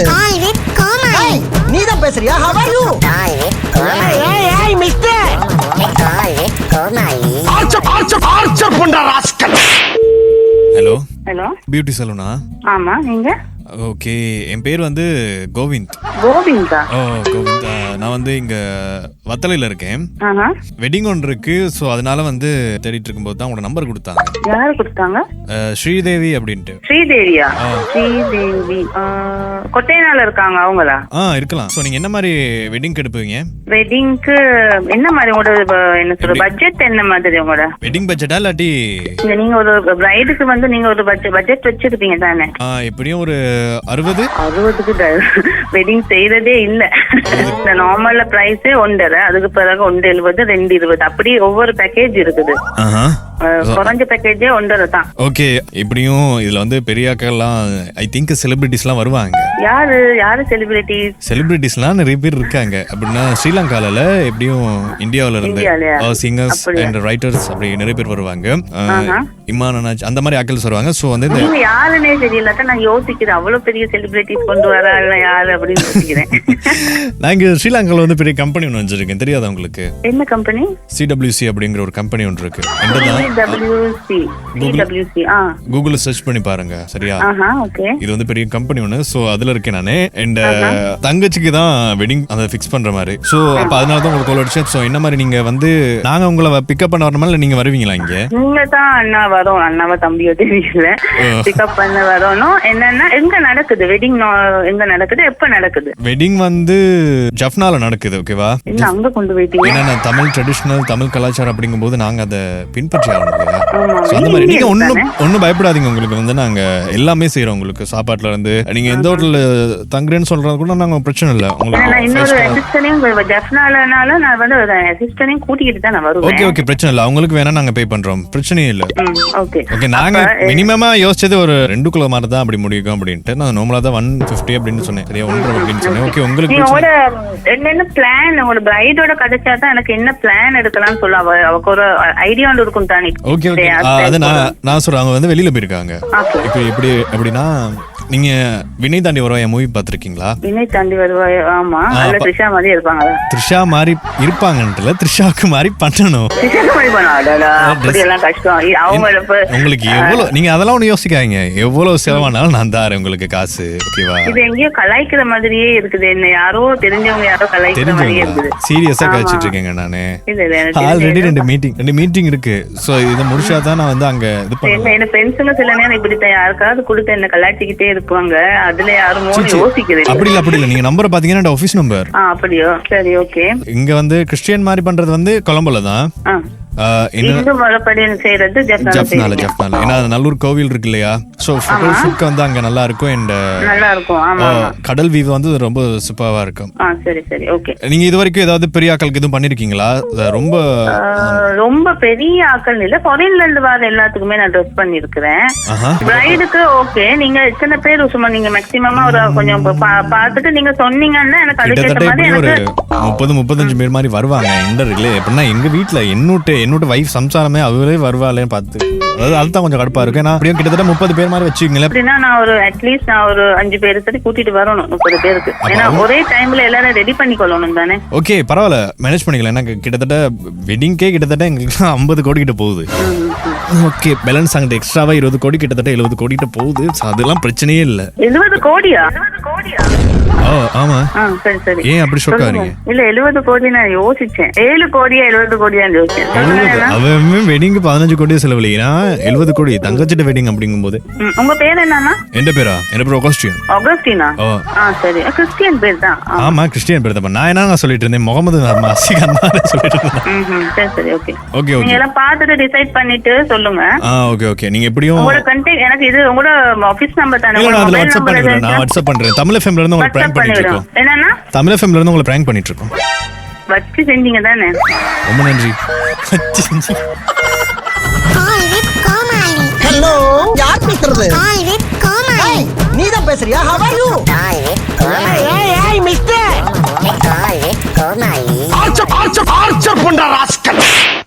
Komal. நீ தான் பேசுறியா? How are you. ஏய் ஏய் மிஸ்டர். ஆர்ச்சர் ஆர்ச்சர் ஆர்ச்சர் பண்ற ராஸ்கல் ஹலோ ஹலோ பியூட்டி சலூனா ஆமா நீங்க? ஓகே என் பேர் வந்து கோவிந்த். கோவிந்தா? ஓ கோவிந்த். நான் வந்து இங்க வத்தலையில் இருக்கேன். ஆஹா. வெட்டிங் ஒன்று இருக்கு. ஸோ அதனால வந்து தேடிட்டு இருக்கும்போது தான் உங்களோட நம்பர் கொடுத்தாங்க. யாரு கொடுத்தாங்க? ஸ்ரீதேவி அப்படின்ட்டு. ஸ்ரீதேவியா. ஸ்ரீதேவி. ஆ, கொட்டையனால இருக்காங்க அவங்களா? ஆ இருக்கலாம். ஸோ நீங்கள் என்ன மாதிரி வெட்டிங் எடுப்பீங்க? வெட்டிங்க்கு என்ன மாதிரி உங்களோட ப- என்ன சொல்ற பட்ஜெட் என்ன மாதிரி உங்களோட? வெட்டிங் பட்ஜெட்டா இல்லாட்டி நீங்க ஒரு பிரைடுக்கு வந்து நீங்க ஒரு பட்ஜெட் பட்ஜெட் வச்சிருப்பீங்க தானே? ஆ, எப்படியும் ஒரு அறுபது? அறுபதுக்கு வெட்டிங் செய்யறதே இல்ல. இந்த நார்மல்ல பிரைஸே ஒன்றரை. அதுக்கு பிறகு ஒன்று எழுபது ரெண்டு இருபது. அப்படி ஒவ்வொரு பேக்கேஜ் இருக்குது. குறைஞ்ச பேக்கேஜே ஒன்றரை தான். ஓகே இப்படியும் இதுல வந்து பெரியாக்கள்லாம் ஐ திங்க் செலிபிரிட்டிஸ்லாம் வருவாங்க. யாரு யாரு செலிபிரிட்டிஸ் செலிபிரிட்டிஸ்லாம் நிறைய பேர் இருக்காங்க. அப்படின்னா ஸ்ரீலங்கால எப்படியும் இந்தியாவுல இருந்து? சிங்கர்ஸ்? அண்ட் ரைட்டர்ஸ் அப்படி நிறைய பேர் வருவாங்க. அஹ், ஆஹா. இமான் அனாஜ் அந்த மாதிரி ஆக்கல்ஸ் வருவாங்க. ஸோ வந்து நீங்க தெரியலக்கா நான் யோசிக்கிறேன். அவ்வளவு பெரிய செலிபிரிட்டிஸ் கொண்டு வரா யாரு அப்படின்னு யோசிக்கிறேன். நான் இங்க ஸ்ரீலங்கால வந்து பெரிய கம்பெனி ஒன்று வச்சிருக்கேன். தெரியாதா உங்களுக்கு? என்ன கம்பெனி சிடபிள்யூசி அப்படிங்கிற ஒரு கம்பெனி ஒன்று இருக்கு. கூகுளில் சர்ச் பண்ணி பாருங்க சரியா? இது வந்து பெரிய கம்பெனி ஒன்று ஸோ அதில் இருக்கேன் நான். அண்ட் தங்கச்சிக்கு தான் வெட்டிங் அதை ஃபிக்ஸ் பண்ற மாதிரி. ஸோ அப்போ அதனால தான் உங்களுக்கு கால் அடிச்சேன். ஸோ என்ன மாதிரி நீங்க வந்து நாங்க உங்களை பிக்கப் பண்ண வரணுமா? இல்லை நீங்க வருவீங்களா இங்க? நீங்க தான் அண்ணா வரோம். அண்ணாவா தம்பியோ தெரியல பிக்கப் பண்ண வரணும். என்னன்னா எங்க நடக்குது? வெட்டிங் எங்க நடக்குது? எப்ப நடக்குது? வெட்டிங் வந்து ஜஃப்னால நடக்குது ஓகேவா என்ன அங்க கொண்டு போயிட்டீங்க? ஏன்னா தமிழ் ட்ரெடிஷ்னல் தமிழ் கலாச்சாரம் அப்படிங்கும்போது நாங்க அதை பின்பற்றி மாதிரி. நீங்க ஒன்றும்? ஒன்றும் பயப்படாதீங்க உங்களுக்கு. வந்து நாங்க எல்லாமே செய்றோம் உங்களுக்கு சாப்பாட்டுல இருந்து. நீங்க எந்த ஹோட்டல்ல தங்குறேன்னு சொல்றது கூட நாங்க பிரச்சனை இல்லை. இன்னொரு உங்களுக்கு அசிஸ்டனையும் ஜெஃப்னாலனால நான் வந்து ஒரு அசிஸ்டனையும் கூட்டிக்கிட்டு தான் நான் ஓகே வருவேன் ஓகே பிரச்சனை இல்லை. அவங்களுக்கு வேணா நாங்க பே பண்றோம். பிரச்சனையே இல்லை. ஓகே ஓகே நாங்க மினிமமா யோசிச்சது ஒரு ரெண்டு கிலோ மாதிரி தான் அப்படி முடிக்கும் அப்படின்ட்டு. நான் நார்மலா தான் ஒன் பிப்டி அப்படின்னு சொன்னேன். சரியா? ஒன்றரை அப்படின்னு சொன்னேன். ஓகே உங்களுக்கு என்னென்ன பிளான் உங்களோட பிரைடோட கிடைச்சா தான் எனக்கு என்ன பிளான் எடுக்கலாம்னு சொல்ல அவ அவக்கு ஒரு ஐடியா ஒன்று இருக்கும் தானே ஓகே ஓகே அது நான் நான் சொல்றேன் அவங்க வந்து வெளியில போயிருக்காங்க. இப்போ எப்படி அப்படின்னா நீங்க வினய் தாண்டி வருவா என் மூவி பார்த்திருக்கீங்களா? வினய் தாண்டி வருவாய் ஆமா. அப்ப- த்ரிஷா மாதிரி இருப்பாங்களா த்ரிஷா மாதிரி இருப்பாங்கன்றல த்ரிஷாவுக்கு மாதிரி பண்ணணும். மாதிரி உங்களுக்கு எவ்வளவு நீங்க அதெல்லாம் ஒண்ணு யோசிக்காதீங்க. எவ்வளவு செலவானாலும் நான் தாரேன் உங்களுக்கு காசு ஓகேவா? இது எங்கேயோ கலாய்க்கிற மாதிரியே இருக்குது. என்ன யாரோ தெரிஞ்சவங்க யாரோ கலாய்க்கிற மாதிரியே தெரிஞ்சவங்க இருக்குது சீரியஸா. கழிச்சிட்டு இருக்கேங்க நானு. ஆல்ரெடி ரெண்டு மீட்டிங் ரெண்டு மீட்டிங் இருக்கு. சோ இதை முடிச்சா தான் நான் வந்து அங்க இது பண்ணுவேன் என்ன ஃப்ரெண்ட்ஸுங்க சில நேரம் இப்படித்தான். யாருக்காவது கொடுத்து என்ன கலாய்ச்சிக்கிட்டே இருப்பாங்க. அதுல யாரும். யோசிக்கிறது அப்படி இல்ல அப்படி இல்ல. நீங்க நம்பர் பாத்தீங்கன்னா ஆஃபீஸ் நம்பர் அப்படியோ? சரி ஓகே இங்க வந்து கிறிஸ்டியன் மாதிரி பண்றது வந்து கொலம்போல தான் ஏன்னா நல்லூர் கோவில் இருக்கு இல்லையா? ஸோ ஃபோட்டோஷூட்க்கு வந்து அங்க நல்லா இருக்கும் அண்ட் நல்லா இருக்கும். கடல் வியூ வந்து ரொம்ப சூப்பராவா இருக்கும். ஆ சரி சரி. ஓகே. நீங்க இது வரைக்கும் ஏதாவது பெரிய ஆக்களுக்கு எதுவும் பண்ணிருக்கீங்களா? ரொம்ப ரொம்ப பெரிய ஆக்கள் இல்ல. ஃபாரின்ல இருந்து வர எல்லாத்துக்குமே நான் ட்ரெஸ் பண்ணிருக்கிறேன். பிரைடுக்கு ஓகே நீங்க எத்தனை பேர் சும்மா நீங்க மேக்ஸிமமா ஒரு கொஞ்சம் பார்த்துட்டு நீங்க சொன்னீங்கன்னா எனக்கு அதுக்கேற்ற மாதிரி முப்பது முப்பத்தஞ்சு பேர் மாதிரி வருவாங்க. இந்த இருக்குல்ல எப்படின்னா எங்க வீட்ல என்னோட என்னோட வைஃப் சம்சாரமே அவரே வருவாளேன்னு பார்த்து. அதாவது அதுதான் கொஞ்சம் கடுப்பா இருக்கும். ஏன்னா அப்படியும் கிட்டத்தட்ட முப்பது பேர் மாதிரி வச்சுக்கீங்களேன். அப்படின்னா நான் ஒரு அட்லீஸ்ட் நான் ஒரு அஞ்சு பேர் சரி கூட்டிட்டு வரணும் முப்பது பேருக்கு. ஏன்னா ஒரே டைம்ல எல்லாரும் ரெடி பண்ணி கொள்ளணும் தானே. ஓகே பரவாயில்ல. மேனேஜ் பண்ணிக்கலாம். ஏன்னா கிட்டத்தட்ட வெட்டிங்கே கிட்டத்தட்ட எங்களுக்கு ஐம்பது கோடி கிட்ட போகுது ஓகே பேலன்ஸ் அங்கிட்ட எக்ஸ்ட்ராவா இருபது கோடி கிட்டத்தட்ட எழுபது கோடி கிட்ட போகுது. So அதெல்லாம் பிரச்சனையே இல்லை. எழுபது கோடியா? ஓ ஆமா. ஆ சரி சரி. ஏன் அப்படி ஷோக்கா வரீங்க இல்ல எழுபது கோடி நான் யோசிச்சேன். ஏழு கோடியா எழுபது கோடியான்னு யோசிச்சேன். சொல்லுங்க என்ன? அவன் வெட்டிங்க்கு பதினஞ்சு கோடி செலவழினா எழுபது கோடி தங்கச்சிட்ட வெட்டிங் அப்படிங்கும்போது. ம், உங்க பேர் என்னன்னா எந்த பேரா? என் பேர் ஆகஸ்டியன் அகஸ்டினா? ஓ. ஆ சரி. கிறிஸ்டியன் பேர் தான். ஆ. ஆமா கிறிஸ்டியன் பேர் தான். நான் என்ன சொல்லிட்டு இருந்தேன்? முகமது அசிக் அந்த மாதிரி சொல்லிட்டு இருந்தேன். சரி சரி ஓகே. ஓகே நீங்க ஓகே எல்லாம் பார்த்துட்டு டிசைட் பண்ணிட்டு சொல்லுங்க. ஓகே ஓகே நீங்க எப்படியும் எனக்கு இது உங்களோட ஆபீஸ் நம்பர் தானே? நான் வாட்ஸ்அப் பண்ணிடுறேன். நான் வாட்ஸ்அப் பண்றேன். தமிழ் எஃப்எம்ல இருந்து உங்களுக்கு பிராங்க் பண்ணிட்டு என்னன்னா? தமிழ் எஃப்எம்ல இருந்து உங்களுக்கு பிராங்க் பண்ணிட்டு இருக்கோம். வச்சு செஞ்சீங்க தானே? ரொம்ப நன்றி. வச்சு ஹலோ யார் பேசுறது? நீ தான் பேசுறியா? ஹவ் ஆர் யூ ஏய் மிஸ்டர்